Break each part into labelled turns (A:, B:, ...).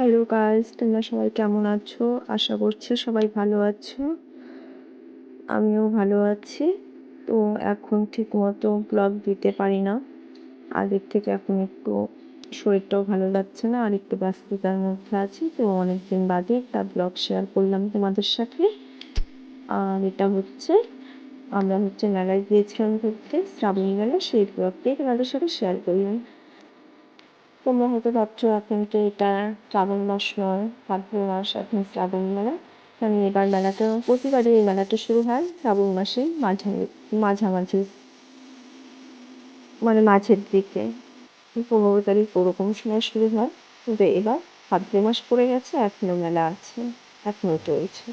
A: Hello guys, তোমরা সবাই কেমন আছো? আশা করছি সবাই ভালো আছো। আমিও ভালো আছি। তো এখন ঠিক মতো ব্লগ দিতে পারি না। আগের থেকে এখন একটু শরীরটাও ভালো লাগছে না, আর একটু ব্যস্ততার মধ্যে আছি। তো অনেকদিন বাদে একটা ব্লগ শেয়ার করলাম তোমাদের সাথে। আর এটা হচ্ছে, আমরা হচ্ছে মেলায় গিয়েছিলাম ঘুরতে, শ্রাবণী মেলা, সেই ব্লগটাই তোমাদের সাথে শেয়ার করলাম। তোমরা হয়তো ভাবছ, এখন তো এটা শ্রাবণ মাস নয়, ভাদ্র মাস, এখন শ্রাবণ মেলা। আমি এবার মেলাটা প্রতিবারই এই মেলাটা শুরু হয় শ্রাবণ মাসে মাঝামাঝি মাঝামাঝি মানে মাঝের দিকে। পনেরো তারিখ ওরকম সময় শুরু হয়। কিন্তু এবার ভাদ্র মাস পড়ে গেছে, এখনও মেলা আছে, এখনও চলছে।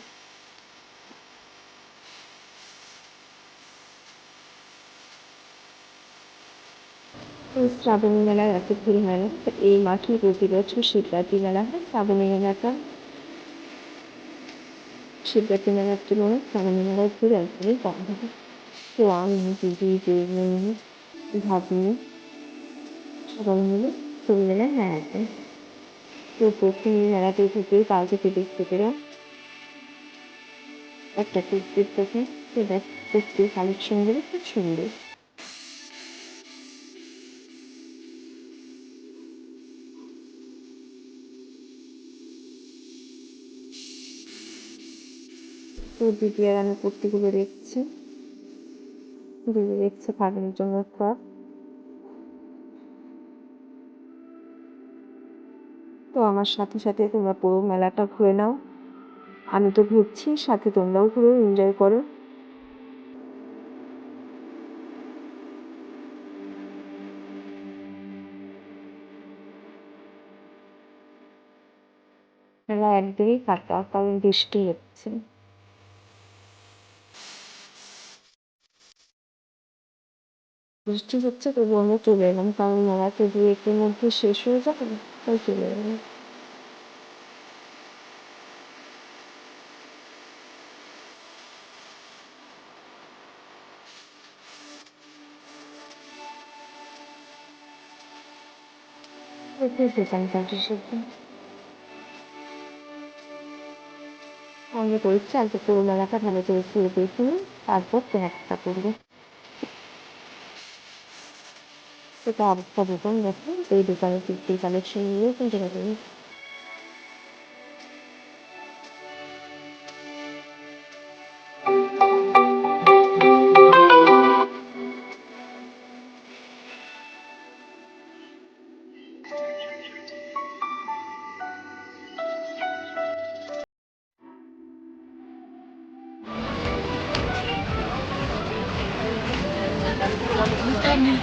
A: শ্রাবণী মেলা এত ভিড় হয় না। এই মাঠে প্রতি বছর শিবরাত্রি মেলা হয়? শ্রাবণী মেলাটা শিবরাত্রি মেলার তুলনায় শ্রাবণী মেলার ভিড় একদমই কম থাকে তো আমি, দিদি ভাবনি সবাই মিলে সবাই মিলে হ্যাঁ। তো প্রথম মেলাতে থেকে কালকে দেখতে একটা কুর্তির থেকে সেটা কুর্তির কালেকশনগুলো খুব সুন্দর। তো আর আমি কুর্তিগুলো দেখছি। দেখছে ভাগের জন্য ফ্রক তো আমার সাথে সাথে তোমরা পুরো মেলাটা ঘুরে নাও। আমি তো ঘুরছি, সাথে তোমরাও ঘুরে এনজয় করো। মেলা একদিনই ফাঁকা কারণ বৃষ্টি হচ্ছে। বৃষ্টি হচ্ছে তবু আমরা চলে এলাম কারণ মেলা তো দু একের মধ্যে শেষ হয়ে যাবে তাই চলে এলাম। সঙ্গে করছি আজকে পুরো মেলাটা ভালো করে ঘুরে দেখি তারপর কেনাকাটা করব। সেটা অবস্থা দোকান দেখো এই দোকানে কীর্তি কালেকশন নিয়েও কিনতে পারবে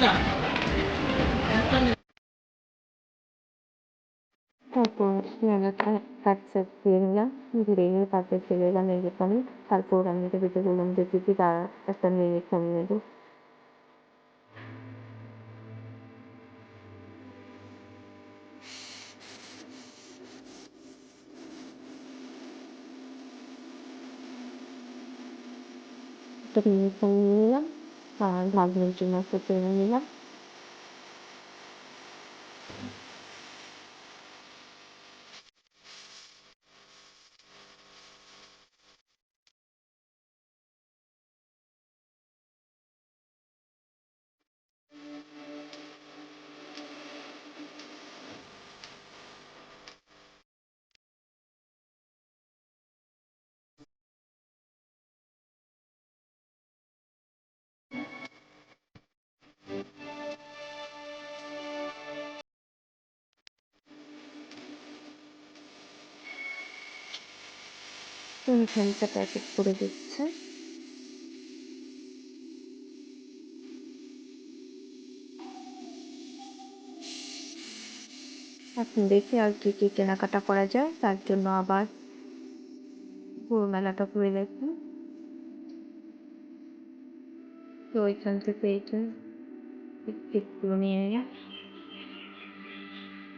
A: তারপর কাটছে ঘুরে নিলাম ঘুরে নিয়ে তারপর চলে এলাম এই তারপর আমি এটা ভেবে বললাম যে, দিদি তার একটা মেয়ে ফোন নেব। একটা নিলাম, আর ভাগ্নের জন্য একটা নিলাম। ফ্যানটা প্যাকেট করে দিচ্ছে। এখন দেখি আর কি কি কেনাকাটা করা যায়, তার জন্য আবার পুরো মেলাটা ঘুরে দেখি তো ওইখান থেকে এইটা নিয়ে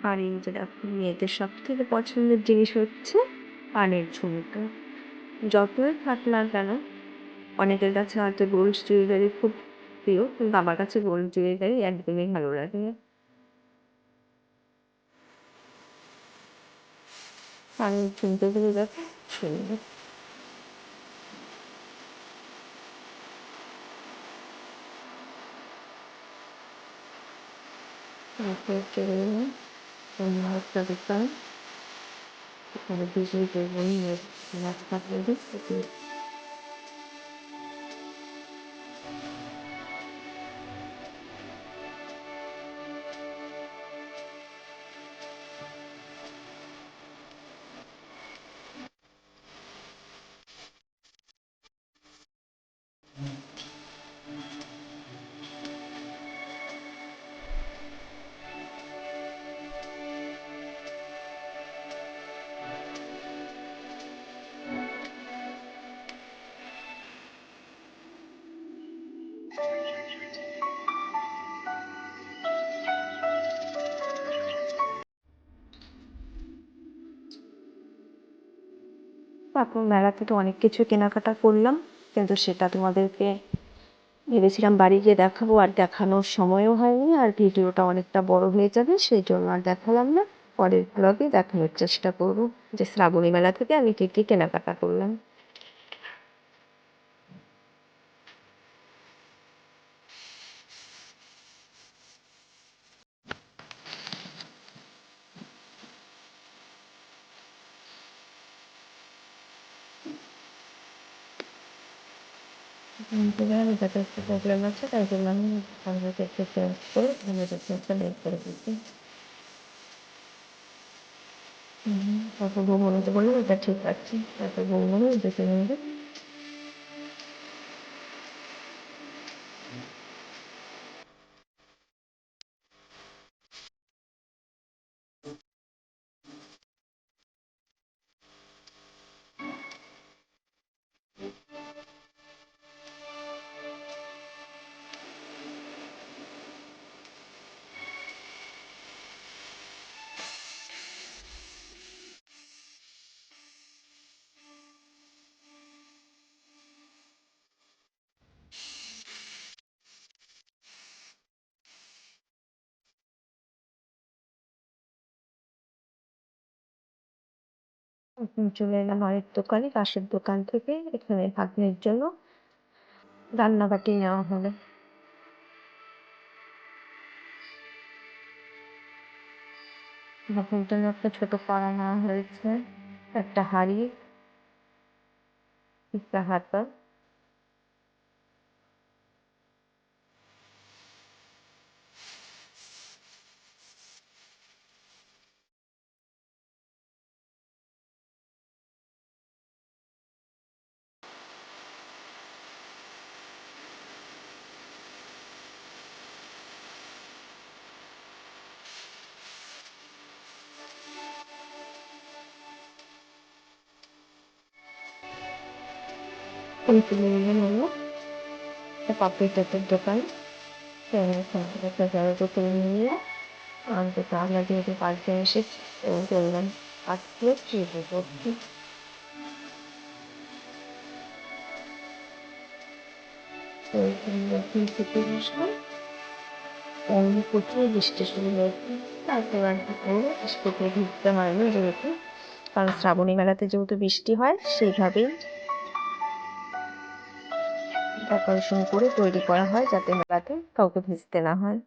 A: আর এই যে দেখো মেয়েদের সব থেকে পছন্দের জিনিস হচ্ছে পানের ঝুমকা যতই থাক না কেন, অনেকের কাছে হয়তো গোল্ড জুয়েলারি খুব প্রিয়, কিন্তু আমার কাছে গোল্ড জুয়েলারি একদমই ভালো লাগে আমি চিনতে পেরে দেখো গেলাম অন্য একটা দোকান এখানে বিক্রি করব মাছ মেলা মেলাতে তো অনেক কিছু কেনাকাটা করলাম, কিন্তু সেটা তোমাদেরকে ভেবেছিলাম বাড়ি গিয়ে দেখাবো, আর দেখানোর সময়ও হয়নি, আর ভিডিওটা অনেকটা বড় হয়ে যাবে, সেই জন্য আর দেখালাম না। পরের ব্লগে দেখানোর চেষ্টা করব, যে শ্রাবণী মেলা থেকে আমি কী কী কেনাকাটা করলাম। যাতে একটু প্রবলেম আছে তাই জন্য আমি আমাদেরকে একটু চেঞ্জ করে আমাদের চেঞ্জটা বের করে দিচ্ছি তারপর ঘুমোনোতে বললে এটা ঠিক আছে তারপর ঘুমোনো দেখে নেবে চলে এলাম আরেক দোকানে, পাশের দোকান থেকে। এখানে ভাগ্নের জন্য রান্নাবাটি নেওয়া হলো। ভাগ্নের জন্য একটা ছোট পাড়া নেওয়া হয়েছে, একটা হাড়ি একটা হাতা ওই চলে গেলাম হলো পাপড়ি চাটের দোকান। জায়গা করে নিয়ে আমাকে আমরা পার্কে এবং চললাম। আজকে ট্রিপে করছি বৃষ্টি শুরু হয়েছে তারপর ঢুকতে হয়নি যেহেতু। কারণ শ্রাবণী মেলাতে যেহেতু বৃষ্টি হয়, সেইভাবেই ডেকোরেশন করে তৈরি করা হয় যাতে মেলাতে কাউকে ভিজতে না হয়।